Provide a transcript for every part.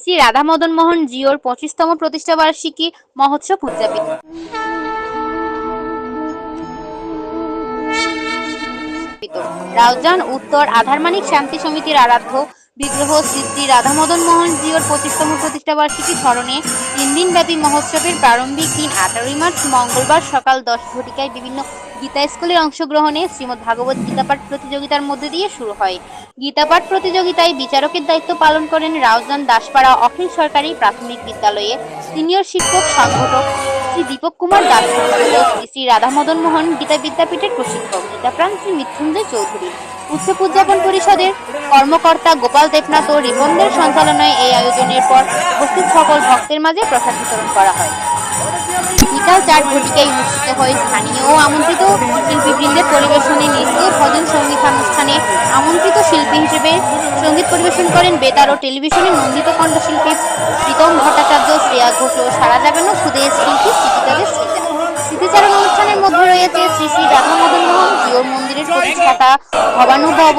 শ্রী রাধা মদন মোহন জিওর পঁচিশতম প্রতিষ্ঠা বার্ষিকী মহোৎসব উদযাপিত। রাউজান উত্তর আধারমানিক শান্তি সমিতির আরাধ্য বিগ্রহ শ্রী শ্রী রাধা মদন মোহন জিওর পঁচিশতম প্রতিষ্ঠা বার্ষিকী স্মরণে তিন দিনব্যাপী মহোৎসবের প্রারম্ভিক দিন আঠারোই মার্চ মঙ্গলবার সকাল দশ ঘটিকায় বিভিন্ন গীতা স্কুলের অংশগ্রহণে শ্রীমদ্ ভাগবত গীতাপাঠ প্রতিযোগিতার মধ্যে দিয়ে শুরু হয়। গীতাপাঠ প্রতিযোগিতায় বিচারকের দায়িত্ব পালন করেন রাউজান দাসপাড়া অখিল সরকারি প্রাথমিক বিদ্যালয়ে সিনিয়র শিক্ষক, সংগঠক শ্রী দীপক কুমার দাস শ্রী শ্রী রাধা মদন মোহন গীতা বিদ্যাপীঠের প্রশিক্ষক গীতাপ্রাণ শ্রী মৃত্যুঞ্জয় চৌধুরী। উৎসব উদযাপন পরিষদের কর্মকর্তা গোপাল দেবনাথ ও রিপনদের সঞ্চালনায় এই আয়োজনের পর উপস্থিত সকল ভক্তের মাঝে প্রসাদ বিতরণ করা হয়। বিকাল চার ঘটিকায় অনুষ্ঠিত হয় স্থানীয় আমন্ত্রিত শিল্পীবৃন্দের পরিবেশনে নৃত্য ভজন সঙ্গীতানুষ্ঠানে আমন্ত্রিত শিল্পী হিসেবে সংগীত পরিবেশন করেন বেতার ও টেলিভিশনে নন্দিত কণ্ঠশিল্পী প্রীতম ভট্টাচার্য, শ্রেয়া ঘোষ ও সারা জাগানো সুদেশ শিল্পী স্মৃতিকাদের স্মৃতি স্মৃতিচারণ অনুষ্ঠানের মধ্যে রয়েছে শ্রী শ্রী রাধা মদন মোহন জিও মন্দিরের প্রতিষ্ঠাতা ভবানুভব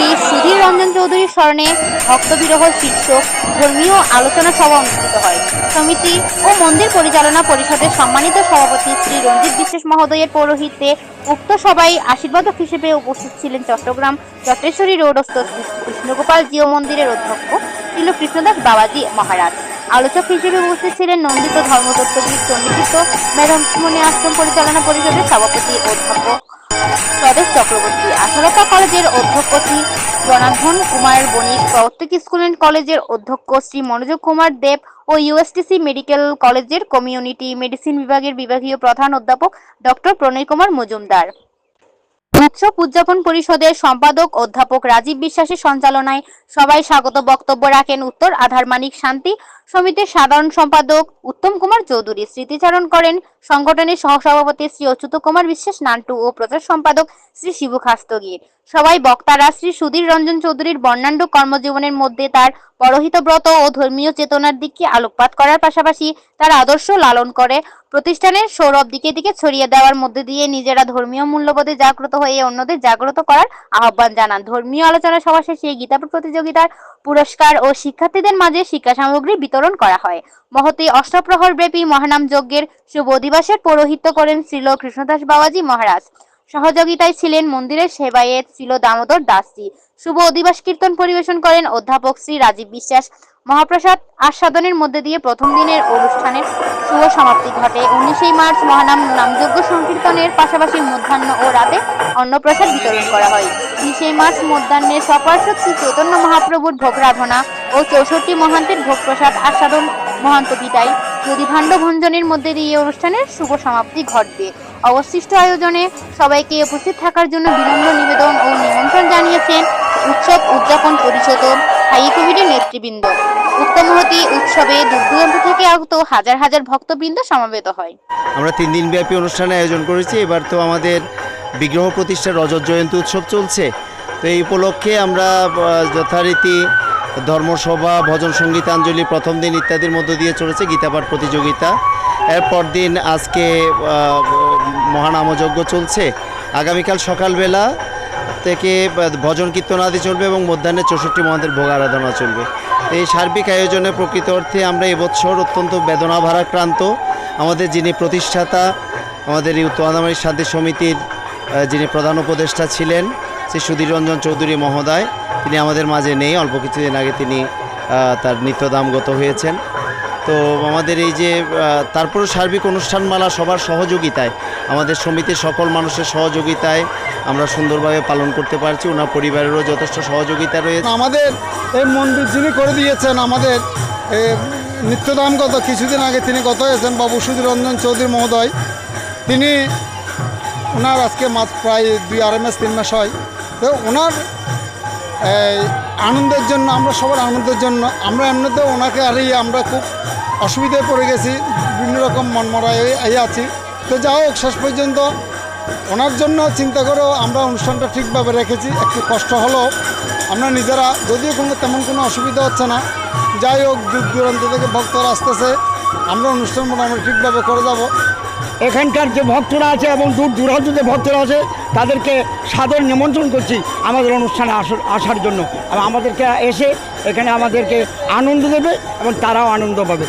শ্রী সুধীর রঞ্জন চৌধুরীর স্মরণে ভক্ত বিরহ শীর্ষক ধর্মীয় আলোচনা সভা অনুষ্ঠিত হয়। সমিতি ও মন্দির পরিচালনা পরিষদের সম্মানিত সভাপতি শ্রী রঞ্জিত বিশ্বাস মহোদয়ের পৌরোহিত্যে উক্ত সভায় আশীর্বাদক হিসেবে উপস্থিত ছিলেন চট্টগ্রাম চট্টেশ্বরী রোডস্থ কৃষ্ণগোপাল জিও মন্দিরের অধ্যক্ষ ছিল কৃষ্ণদাস বাবাজি মহারাজ। আলোচক হিসেবে উপস্থিত ছিলেন নন্দিত ধর্মতত্ত্ববিদ চণ্ডীতীর্থ মেধামণি আশ্রম পরিচালনা পরিষদের সভাপতি অধ্যাপক স্বদেশ চক্রবর্তী আশালতা কলেজের অধ্যক্ষ শ্রী জনার্দন কুমার বণিক প্রত্যেক স্কুল অ্যান্ড কলেজের অধ্যক্ষ শ্রী মনোযোগ কুমার দেব ও ইউএসটিসি মেডিকেল কলেজের কমিউনিটি মেডিসিন বিভাগের বিভাগীয় প্রধান অধ্যাপক ডক্টর প্রণয় কুমার মজুমদার। উৎসব উদযাপন পরিষদের সম্পাদক অধ্যাপক রাজীব বিশ্বাসের সঞ্চালনায় সবাই স্বাগত বক্তব্য রাখেন উত্তর আধার মানিক শান্তি। সমিতির সাধারণ সম্পাদক উত্তম কুমার চৌধুরী। স্মৃতিচারণ করেন সংগঠনের সহসভাপতি শ্রী অচ্যুত কুমার বিশ্বাস নান্টু ও প্রচার সম্পাদক শ্রী শিবু খাস্তগীর। সবাই বক্তারা শ্রী সুধীর রঞ্জন চৌধুরীর বর্ণাঢ্য কর্মজীবনের মধ্যে তার পরহিত ব্রত ও ধর্মীয় চেতনার দিককে আলোকপাত করার পাশাপাশি তার আদর্শ লালন করে। প্রতিষ্ঠানের সৌরভ দিকে দিকে ছড়িয়ে দেওয়ার মধ্যে দিয়ে নিজেরা ধর্মীয় মূল্যবোধে জাগ্রত হয়ে অন্যদের জাগ্রত করার আহ্বান জানান। ধর্মীয় আলোচনা সভা শেষে গীতাপুর প্রতিযোগিতার পুরস্কার ও শিক্ষার্থীদের মাঝে শিক্ষা সামগ্রী বিতরণ করা হয়। মহতি অষ্টপ্রহর ব্যাপী মহানাম যজ্ঞের শুভ দিবসের পৌরোহিত্য করেন শ্রীল কৃষ্ণদাস বাবাজি মহারাজ। সহযোগিতায় ছিলেন মন্দিরের সেবায়েত ছিল দামোদর দাসজি। শুভ অধিবাস কীর্তন পরিবেশন করেন অধ্যাপক শ্রী রাজীব বিশ্বাস। মহাপ্রসাদ আস্বাদনের মধ্যে দিয়ে প্রথম দিনের অনুষ্ঠানের শুভ সমাপ্তি ঘটে। উনিশে মার্চ মহানাম নামযজ্ঞ সংকীর্তনের পাশাপাশি মধ্যাহ্ন ও রাতে অন্নপ্রসাদ বিতরণ করা হয়। বিশে মার্চ মধ্যাহ্নে সপার্শ্বদ শ্রী চৈতন্য মহাপ্রভুর ভোগ রাধনা ও চৌষট্টি মহান্তের ভোগ প্রসাদ আস্বাদন মহান্ত বিদায় যদি ভাণ্ড ভঞ্জনের মধ্যে দিয়ে অনুষ্ঠানের শুভ সমাপ্তি ঘটবে। অবশিষ্ট আয়োজনে সবাইকে উপস্থিত থাকার জন্য বিনম্র নিবেদন ও নিমন্ত্রণ জানিয়েছেন উৎসব উদযাপন পরিষদ স্থায়ী কমিটির নেতৃবৃন্দ। উক্ত মহতি উৎসবে দূর দূরান্ত থেকে আগত হাজার হাজার ভক্তবৃন্দ সমাবেত হয়। আমরা তিন দিন ব্যাপী অনুষ্ঠানে আয়োজন করেছি। এবার তো আমাদের বিগ্রহ প্রতিষ্ঠার রজত জয়ন্তী উৎসব চলছে। তো এই উপলক্ষে আমরা যথারীতি ধর্মসভা, ভজন সঙ্গীতাঞ্জলি প্রথম দিন ইত্যাদির মধ্য দিয়ে চলেছে গীতাপাঠ প্রতিযোগিতা। এরপর দিন আজকে মহানামযজ্ঞ চলছে। আগামীকাল সকালবেলা থেকে ভজন কীর্তন আদি চলবে এবং মধ্যাহ্নে চৌষট্টি মহান্তের ভোগ আরাধনা চলবে। এই সার্বিক আয়োজনে প্রকৃত অর্থে আমরা এবছর অত্যন্ত বেদনা ভারাক্রান্ত আমাদের যিনি প্রতিষ্ঠাতা, আমাদের এই উত্তর শান্তি সমিতির যিনি প্রধান উপদেষ্টা ছিলেন, শ্রী সুধীর রঞ্জন চৌধুরী মহোদয়, তিনি আমাদের মাঝে নেই। অল্প কিছুদিন আগে তিনি তার নিত্যদামগত হয়েছেন। তো আমাদের এই যে আহ, তারপরও সার্বিক অনুষ্ঠানমালা সবার সহযোগিতায় আমাদের সমিতির সকল মানুষের সহযোগিতায় আমরা সুন্দরভাবে পালন করতে পারছি ওনার পরিবারেরও যথেষ্ট সহযোগিতা রয়েছে। আমাদের এই মন্দির যিনি করে দিয়েছেন আমাদের এ, নিত্যদাম গত কিছুদিন আগে তিনি গত হয়েছেন বাবু সুধীর রঞ্জন চৌধুরী মহোদয়। তিনি ওনার আজকে মাস প্রায় দুই আড়াই মাস তিন মাস হয়। তো ওনার আনন্দের জন্য, আমরা সবার আনন্দের জন্য। আমরা এমনিতেও ওনাকে হারিয়ে আমরা খুব অসুবিধায় পড়ে গেছি, বিভিন্ন রকম মনমরা এই আছি। তো যা হোক, শেষ পর্যন্ত ওনার জন্য চিন্তা করেও আমরা অনুষ্ঠানটা ঠিকভাবে রেখেছি। একটু কষ্ট হলেও আমরা নিজেরা, যদিও কোনো তেমন কোনো অসুবিধা হচ্ছে না। যাই হোক, দূর দূরান্ত থেকে ভক্তরা আসতেছে। আমরা অনুষ্ঠান মোটামুটি ঠিকভাবে করে যাব। এখানকার যে ভক্তরা আছে এবং দূর দূরান্ত যে ভক্তরা আছে, তাদেরকে সাদর নিমন্ত্রণ করছি আমাদের অনুষ্ঠানে আসার জন্য। আমাদেরকে এসে এখানে আমাদেরকে আনন্দ দেবে এবং তারাও আনন্দ পাবে।